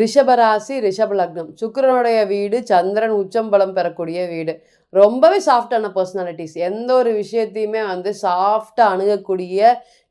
ரிஷபராசி ரிஷப லக்னம் சுக்கிரனுடைய வீடு சந்திரன் உச்சம்பலம் பெறக்கூடிய வீடு. ரொம்பவே சாஃப்டான பர்சனாலிட்டிஸ் எந்த ஒரு விஷயத்தையுமே வந்து சாஃப்டாக அணுகக்கூடிய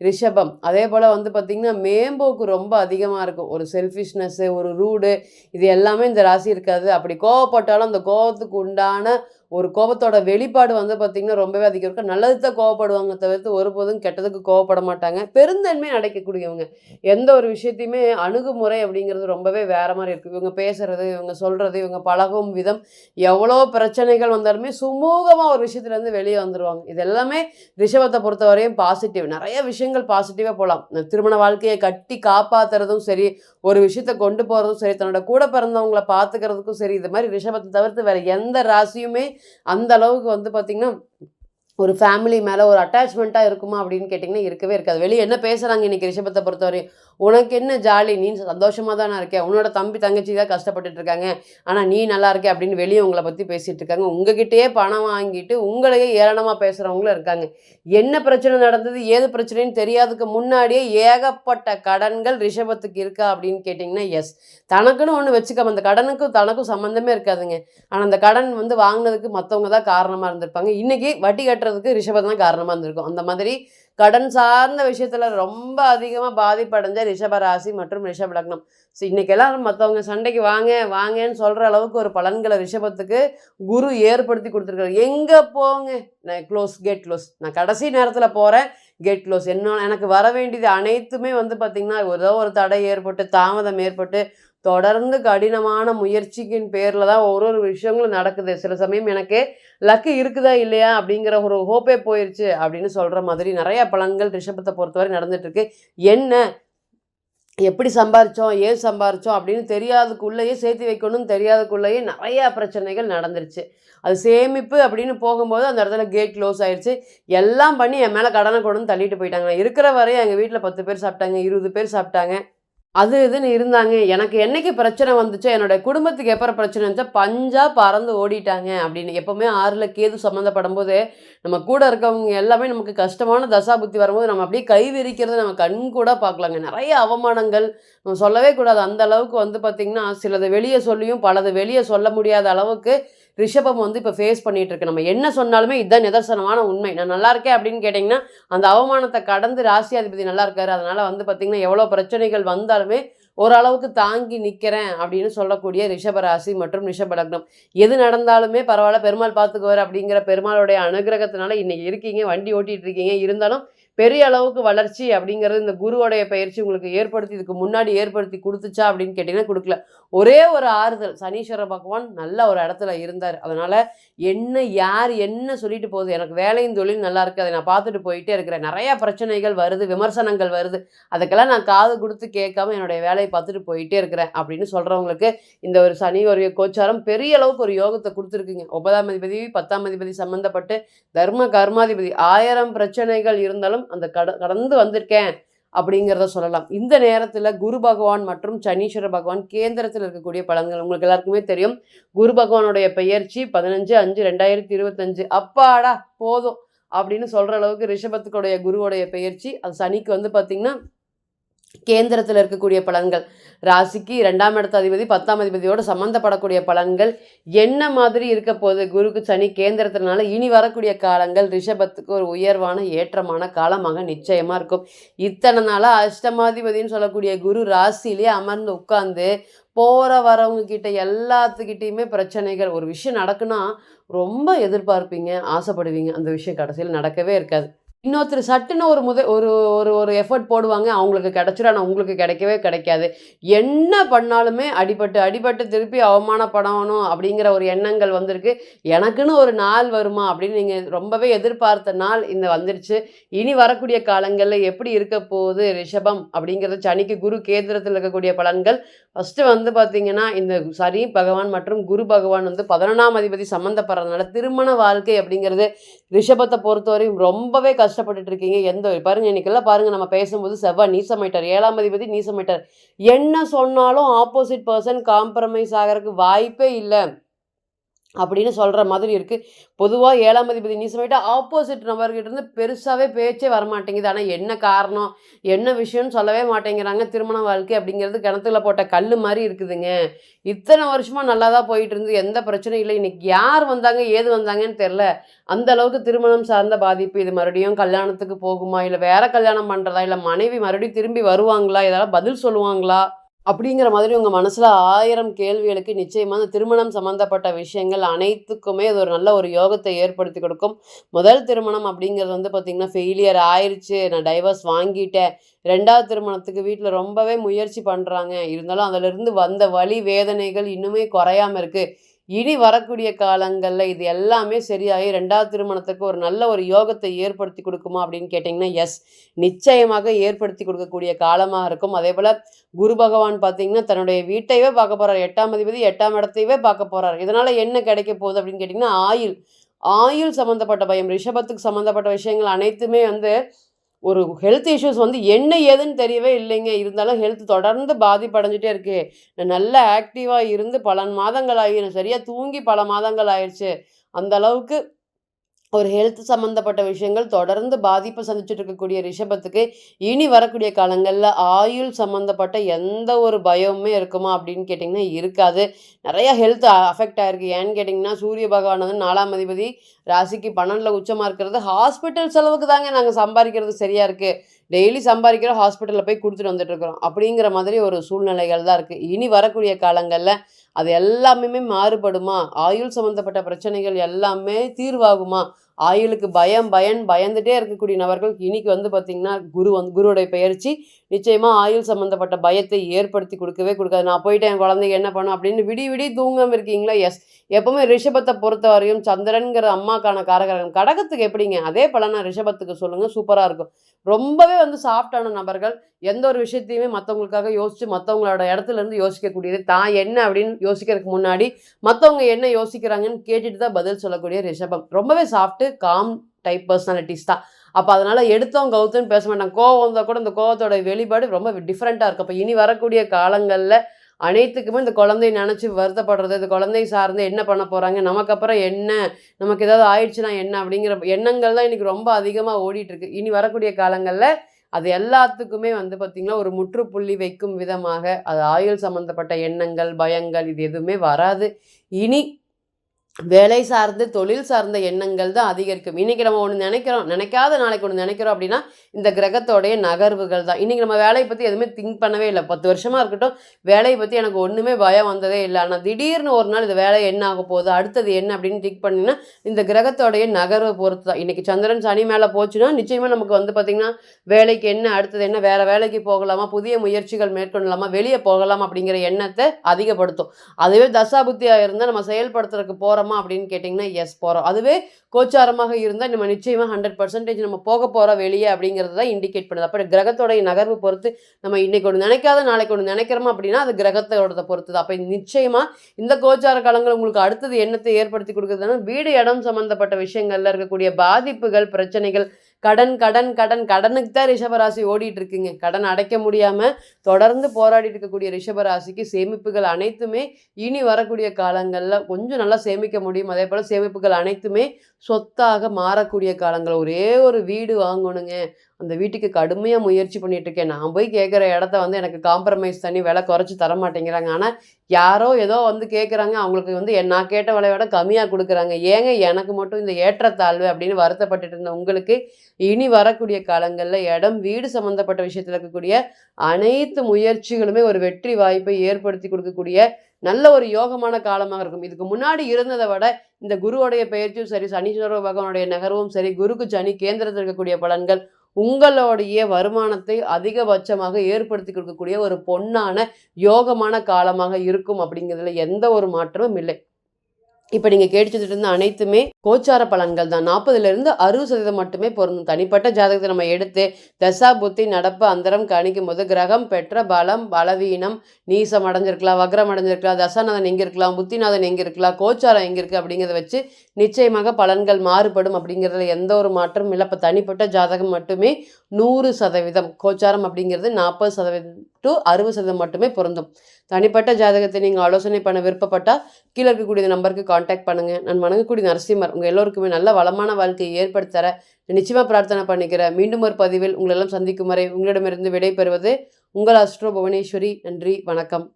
ரிஷபம். அதே போல் வந்து பார்த்திங்கன்னா மேம்போக்கு ரொம்ப அதிகமாக இருக்கும். ஒரு செல்ஃபிஷ்னஸ்ஸு ஒரு ரூடு இது எல்லாமே இந்த ராசி இருக்காது. அப்படி கோவப்பட்டாலும் அந்த கோவத்துக்கு உண்டான ஒரு கோபத்தோட வெளிப்பாடு வந்து பார்த்திங்கன்னா ரொம்பவே அதிகம் இருக்கும். நல்லது தான் கோவப்படுவாங்க தவிர்த்து ஒருபோதும் கெட்டதுக்கு கோவப்பட மாட்டாங்க. பெருந்தன்மை அடைக்கக்கூடியவங்க எந்த ஒரு விஷயத்தையுமே அணுகுமுறை அப்படிங்கிறது ரொம்பவே வேறு மாதிரி இருக்குது இவங்க பேசுகிறது இவங்க சொல்கிறது இவங்க பழகும் விதம் எவ்வளோ பிரச்சனைகள் வந்தாலுமே சுமூகமாக ஒரு விஷயத்துலேருந்து வெளியே வந்துடுவாங்க இது எல்லாமே ரிஷபத்தை பொறுத்தவரையும் பாசிட்டிவ் நிறைய விஷயங்கள் பாசிட்டிவாக போகலாம் திருமண வாழ்க்கையை கட்டி காப்பாற்றுறதும் சரி ஒரு விஷயத்தை கொண்டு போகிறதும் சரி தன்னோட கூட பிறந்தவங்கள பார்த்துக்கிறதுக்கும் சரி இது மாதிரி ரிஷபத்தை தவிர்த்து வேறு எந்த ராசியுமே அந்த அளவுக்கு வந்து பார்த்திங்கன்னா ஒரு ஃபேமிலி மேலே ஒரு அட்டாச்மெண்ட்டாக இருக்குமா அப்படின்னு கேட்டிங்கன்னா இருக்கவே இருக்காது. வெளியே என்ன பேசுகிறாங்க இன்றைக்கி ரிஷபத்தை பொறுத்தவரையும் உனக்கு என்ன ஜாலி? நீ சந்தோஷமாக தானே இருக்கேன் உன்னோட தம்பி தங்கச்சி தான் கஷ்டப்பட்டுட்டு இருக்காங்க. ஆனால் நீ நல்லா இருக்கே அப்படின்னு வெளியே உங்களை பற்றி பேசிகிட்டு இருக்காங்க. உங்ககிட்டயே பணம் வாங்கிட்டு உங்களையே ஏளனமாக பேசுகிறவங்களும் இருக்காங்க. என்ன பிரச்சனை நடந்தது? ஏது பிரச்சனைன்னு தெரியாததுக்கு முன்னாடியே ஏகப்பட்ட கடன்கள் ரிஷபத்துக்கு இருக்கா அப்படின்னு கேட்டிங்கன்னா எஸ் தனக்குன்னு ஒன்று வச்சுக்காம அந்த கடனுக்கும் தனக்கும் சம்மந்தமே இருக்காதுங்க. ஆனால் அந்த கடன் வந்து வாங்கினதுக்கு மற்றவங்க தான் காரணமாக இருந்திருப்பாங்க. இன்றைக்கி வட்டி கட்டுறதுக்கு ரிஷபம் தான் காரணமாக இருந்திருக்கும். அந்த மாதிரி கடன் சார்ந்த விஷயத்தில் ரொம்ப அதிகமாக பாதிப்படைஞ்ச ரிஷபராசி மற்றும் ரிஷப லக்னம். ஸோ இன்றைக்கெல்லாம் மற்றவங்க சண்டைக்கு வாங்க வாங்கன்னு சொல்கிற அளவுக்கு ஒரு பலன்களை ரிஷபத்துக்கு குரு ஏற்படுத்தி கொடுத்துருக்காரு. எங்கே போங்க? நான் க்ளோஸ் கேட் க்ளோஸ் நான் கடைசி நேரத்தில் போகிறேன் கேட் க்ளோஸ் என்ன எனக்கு வர வேண்டியது அனைத்துமே வந்து பார்த்திங்கன்னா ஏதோ ஒரு தடை ஏற்பட்டு தாமதம் ஏற்பட்டு தொடர்ந்து கடினமான முயற்சிக்கின் பேரில் தான் ஒரு ஒரு விஷயங்களும் நடக்குது. சில சமயம் எனக்கு லக்கு இருக்குதா இல்லையா அப்படிங்கிற ஒரு ஹோப்பே போயிடுச்சு அப்படின்னு சொல்கிற மாதிரி நிறைய பலன்கள் ரிஷபத்தை பொறுத்தவரை நடந்துட்டுருக்கு. என்ன? எப்படி சம்பாரித்தோம் ஏன் சம்பாரித்தோம் அப்படின்னு தெரியாததுக்குள்ளேயே சேர்த்து வைக்கணும்னு தெரியாததுக்குள்ளேயே நிறையா பிரச்சனைகள் நடந்துருச்சு. அது சேமிப்பு அப்படின்னு போகும்போது அந்த இடத்துல கேட் க்ளோஸ் ஆயிடுச்சு எல்லாம் பண்ணி என் மேலே கடனை கொண்டு தள்ளிட்டு போயிட்டாங்க. நான் இருக்கிற வரையும் எங்கள் வீட்டில் பத்து பேர் சாப்பிட்டாங்க இருபது பேர் சாப்பிட்டாங்க. அது இதுன்னு இருந்தாங்க. எனக்கு என்னைக்கு பிரச்சனை வந்துச்சோ என்னோட குடும்பத்துக்கு எப்போ பிரச்சனை வந்துச்சோ பஞ்சாக பறந்து ஓடிட்டாங்க அப்படின்னு. எப்போவுமே ஆறில் கேது சம்மந்தப்படும் போது நம்ம கூட இருக்கவங்க எல்லாமே நமக்கு கஷ்டமான தசா புத்தி வரும்போது நம்ம அப்படியே கை விரிக்கிறது நம்ம கண் கூட பார்க்கலாங்க. நிறைய அவமானங்கள் நம்ம சொல்லவே கூடாது. அந்த அளவுக்கு வந்து பார்த்திங்கன்னா சிலது வெளியே சொல்லியும் பலது வெளியே சொல்ல முடியாத அளவுக்கு ரிஷபம் வந்து இப்போ ஃபேஸ் பண்ணிட்டு இருக்கு நம்ம என்ன சொன்னாலுமே இதுதான் நிதர்சனமான உண்மை. நான் நல்லா இருக்கேன் அப்படின்னு கேட்டிங்கன்னா அந்த அவமானத்தை கடந்து ராசியாதிபதி நல்லா இருக்காரு. அதனால வந்து பார்த்திங்கன்னா எவ்வளோ பிரச்சனைகள் வந்தாலுமே ஓரளவுக்கு தாங்கி நிற்கிறேன் அப்படின்னு சொல்லக்கூடிய ரிஷபராசி மற்றும் ரிஷப லக்னம். எது நடந்தாலுமே பரவாயில்ல பெருமாள் பார்த்துக்குவார் அப்படிங்கிற பெருமாளுடைய அனுகிரகத்தினால இன்னைக்கு இருக்கீங்க வண்டி ஓட்டிகிட்டு இருக்கீங்க இருந்தாலும் பெரிய அளவுக்கு வளர்ச்சி அப்படிங்கிறது இந்த குருவோடைய பயிற்சி உங்களுக்கு ஏற்படுத்தி இதுக்கு முன்னாடி ஏற்படுத்தி கொடுத்துச்சா அப்படின்னு கேட்டிங்கன்னா கொடுக்கல. ஒரே ஒரு ஆறுதல் சனீஸ்வர பகவான் நல்ல ஒரு இடத்துல இருந்தார். அதனால் என்ன யார் என்ன சொல்லிட்டு போகுது? எனக்கு வேலையும் தொழில் நல்லா இருக்குது அதை நான் பார்த்துட்டு போயிட்டே இருக்கிறேன். நிறையா பிரச்சனைகள் வருது விமர்சனங்கள் வருது. அதுக்கெல்லாம் நான் காது கொடுத்து கேட்காம என்னுடைய வேலையை பார்த்துட்டு போயிட்டே இருக்கிறேன் அப்படின்னு சொல்கிறவங்களுக்கு இந்த ஒரு சனி ஒரு கோச்சாரம் பெரிய அளவுக்கு ஒரு யோகத்தை கொடுத்துருக்குங்க. ஒன்பதாம் அதிபதி பத்தாம் அதிபதி சம்மந்தப்பட்டு தர்ம கர்மாதிபதி ஆயிரம் பிரச்சனைகள் இருந்தாலும் அந்த கட கடந்து வந்திருக்கேன் அப்படிங்கிறத சொல்லலாம். இந்த நேரத்தில் குரு பகவான் மற்றும் சனீஸ்வர பகவான் கேந்திரத்தில் இருக்கக்கூடிய பலன்கள் உங்களுக்கு எல்லாருக்குமே தெரியும். குரு பகவானுடைய பெயர்ச்சி பதினஞ்சு அஞ்சு ரெண்டாயிரத்தி இருபத்தஞ்சு. அப்பாடா போதும் அப்படின்னு சொல்கிற அளவுக்கு ரிஷபத்துக்குடைய குருவோடைய பெயர்ச்சி. அது சனிக்கு வந்து பார்த்திங்கன்னா கேந்திரத்தில் இருக்கக்கூடிய பலன்கள். ராசிக்கு ரெண்டாம் இடத்த அதிபதி பத்தாம் அதிபதியோடு சம்மந்தப்படக்கூடிய பலன்கள். என்ன மாதிரி இருக்க போகுது? குருக்கு சனி கேந்திரத்தினால இனி வரக்கூடிய காலங்கள் ரிஷபத்துக்கு ஒரு உயர்வான ஏற்றமான காலமாக நிச்சயமாக இருக்கும். இத்தனை நாளாக அஷ்டமாதிபதினு சொல்லக்கூடிய குரு ராசியிலே அமர்ந்து உட்காந்து போகிற வரவங்க கிட்ட எல்லாத்துக்கிட்டேயுமே பிரச்சனைகள். ஒரு விஷயம் நடக்குன்னா ரொம்ப எதிர்பார்ப்பீங்க ஆசைப்படுவீங்க. அந்த விஷயம் கடைசியில் நடக்கவே இருக்காது. இன்னொருத்தர் சட்டுன்னு ஒரு முத ஒரு ஒரு ஒரு எஃபர்ட் போடுவாங்க அவங்களுக்கு கிடச்சிடும் ஆனால் உங்களுக்கு கிடைக்கவே கிடைக்காது. என்ன பண்ணாலுமே அடிபட்டு அடிபட்டு திருப்பி அவமானப்படணும் அப்படிங்கிற ஒரு எண்ணங்கள் வந்திருக்கு. எனக்குன்னு ஒரு நாள் வருமா அப்படின்னு நீங்கள் ரொம்பவே எதிர்பார்த்த நாள் இந்த வந்துருச்சு. இனி வரக்கூடிய காலங்களில் எப்படி இருக்க போகுது ரிஷபம் அப்படிங்கிறது சனிக்கு குரு கேந்திரத்தில் இருக்கக்கூடிய பலன்கள். ஃபஸ்ட்டு வந்து பார்த்திங்கன்னா இந்த சனி பகவான் மற்றும் குரு பகவான் வந்து பதினொன்றாம் அதிபதி சம்மந்தப்படுறதுனால திருமண வாழ்க்கை அப்படிங்கிறது ரிஷபத்தை பொறுத்தவரையும் ரொம்பவே கஷ்டப்பட்டுட்டு இருக்கீங்க. எந்த பாருங்க இன்னைக்கெல்லாம் பாருங்க நம்ம பேசும்போது செவ்வாய் நீசமாயிட்டார் ஏழாம் அதிபதி நீசமாயிட்டார். என்ன சொன்னாலும் ஆப்போசிட் பர்சன் காம்ப்ரமைஸ் ஆகிறதுக்கு வாய்ப்பே இல்லை. அப்படின்னு சொல்கிற மாதிரி இருக்குது பொதுவாக ஏழாம் அதிபதி நீசமாயிட்டு ஆப்போசிட் நபர்கிட்டருந்து பெருசாகவே பேச்சே வரமாட்டேங்குது. ஆனால் என்ன காரணம் என்ன விஷயம்னு சொல்லவே மாட்டேங்கிறாங்க. திருமண வாழ்க்கை அப்படிங்கிறது கிணத்துல போட்ட கல் மாதிரி இருக்குதுங்க. இத்தனை வருஷமாக நல்லா தான் போயிட்டு இருந்து எந்த பிரச்சனையும் இல்லை. இன்றைக்கி யார் வந்தாங்க ஏது வந்தாங்கன்னு தெரில அந்த அளவுக்கு திருமணம் சார்ந்த பாதிப்பு. இது மறுபடியும் கல்யாணத்துக்கு போகுமா? இல்லை வேற கல்யாணம் பண்ணுறதா இல்லை மனைவி மறுபடியும் திரும்பி வருவாங்களா? இதெல்லாம் பதில் சொல்லுவாங்களா? அப்படிங்கிற மாதிரி உங்கள் மனசில் ஆயிரம் கேள்விகளுக்கு நிச்சயமாக அந்த திருமணம் சம்மந்தப்பட்ட விஷயங்கள் அனைத்துக்குமே அது ஒரு நல்ல ஒரு யோகத்தை ஏற்படுத்தி கொடுக்கும். முதல் திருமணம் அப்படிங்கிறது வந்து பார்த்திங்கன்னா ஃபெயிலியர் ஆயிடுச்சு நான் டைவர்ஸ் வாங்கிட்டேன். ரெண்டாவது திருமணத்துக்கு வீட்டில் ரொம்பவே முயற்சி பண்ணுறாங்க இருந்தாலும் அதிலிருந்து வந்த வழி வேதனைகள் இன்னுமே குறையாம இருக்குது இனி வரக்கூடிய காலங்களில் இது எல்லாமே சரியாகி ரெண்டாவது திருமணத்துக்கு ஒரு நல்ல ஒரு யோகத்தை ஏற்படுத்தி கொடுக்குமா அப்படின்னு கேட்டிங்கன்னா எஸ் நிச்சயமாக ஏற்படுத்தி கொடுக்கக்கூடிய காலமாக இருக்கும். அதே போல் குரு பகவான் பார்த்தீங்கன்னா தன்னுடைய வீட்டையவே பார்க்க போகிறார் எட்டாம் அதிபதி எட்டாம் இடத்தையவே பார்க்க போகிறார் இதனால் என்ன கிடைக்க போகுது அப்படின்னு கேட்டிங்கன்னா ஆயுள். ஆயுள் சம்மந்தப்பட்ட பயம் ரிஷபத்துக்கு சம்மந்தப்பட்ட விஷயங்கள் அனைத்துமே வந்து ஒரு ஹெல்த் இஷ்யூஸ் வந்து என்ன ஏதுன்னு தெரியவே இல்லைங்க. இருந்தாலும் ஹெல்த் தொடர்ந்து பாதிப்படைஞ்சிட்டே இருக்கு. நான் நல்ல ஆக்டிவாக இருந்து பல மாதங்கள் ஆகி நான் சரியாக தூங்கி பல மாதங்கள் ஆயிடுச்சு அந்த அளவுக்கு ஒரு ஹெல்த் சம்மந்தப்பட்ட விஷயங்கள் தொடர்ந்து பாதிப்பு சந்திச்சுட்டு இருக்கக்கூடிய ரிஷபத்துக்கு இனி வரக்கூடிய காலங்களில் ஆயுள் சம்மந்தப்பட்ட எந்த ஒரு பயமுமே இருக்குமா அப்படின்னு கேட்டிங்கன்னா இருக்காது. நிறையா ஹெல்த் அஃபெக்ட் ஆயிருக்கு. ஏன்னு கேட்டிங்கன்னா சூரிய பகவான் வந்து நாலாம் அதிபதி ராசிக்கு பன்னெண்டில் உச்சமாக இருக்கிறது. ஹாஸ்பிட்டல் செலவுக்கு தாங்க நாங்கள் சம்பாதிக்கிறது சரியாக இருக்குது டெய்லி சம்பாதிக்கிற ஹாஸ்பிட்டலில் போய் கொடுத்துட்டு வந்துட்டு இருக்கிறோம். அப்படிங்கிற மாதிரி ஒரு சூழ்நிலைகள் தான் இருக்குது இனி வரக்கூடிய காலங்களில் அது எல்லாமே மாறுபடுமா? ஆயுள் சம்மந்தப்பட்ட பிரச்சனைகள் எல்லாமே தீர்வாகுமா? ஆயுளுக்கு பயம் பயன் பயந்துட்டே இருக்கக்கூடிய நபர்கள் இன்னைக்கு வந்து பார்த்திங்கன்னா குரு வந்து குருவுடைய பயிற்சி நிச்சயமாக ஆயுள் சம்மந்தப்பட்ட பயத்தை ஏற்படுத்தி கொடுக்கவே கொடுக்காது. நான் போயிட்டு என் குழந்தைங்க என்ன பண்ணும் அப்படின்னு விடி விடி தூங்காமல் இருக்கீங்களா? எஸ் எப்பவுமே ரிஷபத்தை பொறுத்த வரையும் சந்திரன்கிற அம்மாக்கான காரகரகம் கடகத்துக்கு எப்படிங்க? அதே பலனா ரிஷபத்துக்கு சொல்லுங்கள் சூப்பராக இருக்கும். ரொம்பவே வந்து சாஃப்டான நபர்கள். எந்த ஒரு விஷயத்தையுமே மற்றவங்களுக்காக யோசித்து மற்றவங்களோட இடத்துல இருந்து யோசிக்கக்கூடியது. தான் என்ன அப்படின்னு யோசிக்கிறதுக்கு முன்னாடி மற்றவங்க என்ன யோசிக்கிறாங்கன்னு கேட்டுட்டு தான் பதில் சொல்லக்கூடிய ரிஷபம். ரொம்பவே சாஃப்ட்டு காம் டைப் பர்சனாலிட்டிஸ் தான். அப்போ அதனால் எடுத்தவங்க கவுத்துன்னு பேச மாட்டாங்க. கோவம் வந்தால் கூட இந்த கோவத்தோட வெளிப்பாடு ரொம்ப டிஃப்ரெண்ட்டாக இருக்கும் அப்போ இனி வரக்கூடிய காலங்களில் அனைத்துக்குமே இந்த குழந்தைய நினச்சி வருத்தப்படுறது இந்த குழந்தை சார்ந்து என்ன பண்ண போகிறாங்க நமக்கு அப்புறம் என்ன நமக்கு ஏதாவது ஆயிடுச்சுன்னா என்ன அப்படிங்கிற எண்ணங்கள் தான் இன்றைக்கி ரொம்ப அதிகமாக ஓடிட்டுருக்கு இனி வரக்கூடிய காலங்களில் அது எல்லாத்துக்குமே வந்து பார்த்திங்கன்னா ஒரு முற்றுப்புள்ளி வைக்கும் விதமாக அது ஆயுள் சம்மந்தப்பட்ட எண்ணங்கள் பயங்கள் இது எதுவுமே வராது. இனி வேலை சார்ந்து தொழில் சார்ந்த எண்ணங்கள் தான் அதிகரிக்கும். இன்றைக்கி நம்ம ஒன்று நினைக்கிறோம் நினைக்காத நாளைக்கு ஒன்று நினைக்கிறோம் அப்படின்னா இந்த கிரகத்தோடைய நகர்வுகள் தான். இன்றைக்கி நம்ம வேலையை பற்றி எதுவுமே திங்க் பண்ணவே இல்லை. பத்து வருஷமாக இருக்கட்டும் வேலையை பற்றி எனக்கு ஒன்றுமே பயம் வந்ததே இல்லை. ஆனால் திடீர்னு ஒரு நாள் இந்த வேலை என்ன ஆக போகுது அடுத்தது என்ன அப்படின்னு திங்க் பண்ணிங்கன்னா இந்த கிரகத்தோடைய நகர்வை பொறுத்து தான். இன்றைக்கி சந்திரன் சனி மேலே போச்சுன்னா நிச்சயமாக நமக்கு வந்து பார்த்திங்கன்னா வேலைக்கு என்ன அடுத்தது என்ன வேறு வேலைக்கு போகலாமா புதிய முயற்சிகள் மேற்கொள்ளலாமா வெளியே போகலாம் அப்படிங்கிற எண்ணத்தை அதிகப்படுத்தும். அதுவே தசாபுத்தியாக இருந்தால் நம்ம செயல்படுத்துறதுக்கு போகிறோமா அப்படின்னு கேட்டிங்கன்னா எஸ் போகிறோம் அதுவே கோச்சாரமாக இருந்தால் நம்ம நிச்சயமாக ஹண்ட்ரட் பர்சன்டேஜ் நம்ம போக போகிறோம் வெளியே அப்படிங்கிறத தான் இண்டிகேட் பண்ணுது. அப்போ கிரகத்தோடைய நகர்வு பொறுத்து நம்ம இன்றைக்கி ஒன்று நினைக்காத நாளைக்கு ஒன்று நினைக்கிறோமா அப்படின்னா அது கிரகத்தோட பொறுத்து தான். அப்போ நிச்சயமாக இந்த கோச்சார காலங்கள் உங்களுக்கு அடுத்தது எண்ணத்தை ஏற்படுத்தி கொடுக்குறதுனா வீடு இடம் சம்மந்தப்பட்ட விஷயங்களில் இருக்கக்கூடிய பாதிப்புகள் பிரச்சனைகள் கடன் கடன் கடன். கடனுக்கு தான் ரிஷபராசி ஓடிட்டு இருக்குங்க கடன் அடைக்க முடியாமல் தொடர்ந்து போராடிட்டு இருக்கக்கூடிய ரிஷபராசிக்கு சேமிப்புகள் அனைத்துமே இனி வரக்கூடிய காலங்களில் கொஞ்சம் நல்லா சேமிக்க முடியும். அதே போல் சேமிப்புகள் அனைத்துமே சொத்தாக மாறக்கூடிய காலங்கள். ஒரே ஒரு வீடு வாங்கணுங்க. அந்த வீட்டுக்கு கடுமையாக முயற்சி பண்ணிட்டு இருக்கேன் நான் போய் கேட்குற இடத்த வந்து எனக்கு காம்ப்ரமைஸ் பண்ணி விலை குறைச்சி தர மாட்டேங்கிறாங்க. ஆனால் யாரோ ஏதோ வந்து கேட்குறாங்க அவங்களுக்கு வந்து நான் கேட்ட விலையை விட கம்மியாக கொடுக்குறாங்க. ஏங்க எனக்கு மட்டும் இந்த ஏற்றத்தாழ்வு அப்படின்னு வருத்தப்பட்டுட்டு இருந்த உங்களுக்கு இனி வரக்கூடிய காலங்களில் இடம் வீடு சம்மந்தப்பட்ட விஷயத்தில் இருக்கக்கூடிய அனைத்து முயற்சிகளுமே ஒரு வெற்றி வாய்ப்பை ஏற்படுத்தி கொடுக்கக்கூடிய நல்ல ஒரு யோகமான காலமாக இருக்கும். இதுக்கு முன்னாடி இருந்ததை விட இந்த குருவோடைய பயிற்சியும் சரி சனீஸ்வர பகவானுடைய நகர்வும் சரி குருக்கு சனி கேந்திரத்தில் இருக்கக்கூடிய பலன்கள் உங்களுடைய வருமானத்தை அதிகபட்சமாக ஏற்படுத்தி கொடுக்கக்கூடிய ஒரு பொன்னான யோகமான காலமாக இருக்கும் அப்படிங்கிறதுல எந்த ஒரு மாற்றமும் இல்லை. இப்போ நீங்கள் கேட்டுட்டு இருந்த அனைத்துமே கோச்சார பலன்கள் தான். நாற்பதுலேருந்து அறுபது சதவீதம் மட்டுமே பொருந்தும். தனிப்பட்ட ஜாதகத்தை நம்ம எடுத்து தசா புத்தி நடப்பு அந்தரம் கணிக்கும் போது கிரகம் பெற்ற பலம் பலவீனம் நீசம் அடைஞ்சிருக்கலாம் வக்ரம் அடைஞ்சிருக்கலாம் தசாநாதன் எங்கே இருக்கலாம் புத்திநாதன் எங்கே இருக்கலாம் கோச்சாரம் எங்கே இருக்குது அப்படிங்கிறத வச்சு நிச்சயமாக பலன்கள் மாறுபடும் அப்படிங்கிறதுல எந்த ஒரு மாற்றமும் இல்லை. இப்போ தனிப்பட்ட ஜாதகம் மட்டுமே நூறு சதவீதம். கோச்சாரம் அப்படிங்கிறது நாற்பது சதவீதம் டு அறுபது சதவீதம் மட்டுமே பொருந்தும். தனிப்பட்ட ஜாதகத்தை நீங்கள் ஆலோசனை பண்ண விருப்பப்பட்டால் கீழே இருக்கக்கூடிய நம்பருக்கு காண்டாக்ட் பண்ணுங்கள் நான் வணங்கக்கூடிய நரசிம்மர் உங்கள் எல்லோருக்குமே நல்ல வளமான வாழ்க்கையை ஏற்படுத்தர நிச்சயமாக பிரார்த்தனை பண்ணிக்கிறேன். மீண்டும் ஒரு பதிவில் உங்களெல்லாம் சந்திக்கும் வரை உங்களிடமிருந்து விடை பெறுவது உங்கள் அஸ்ட்ரோ புவனேஸ்வரி. நன்றி வணக்கம்.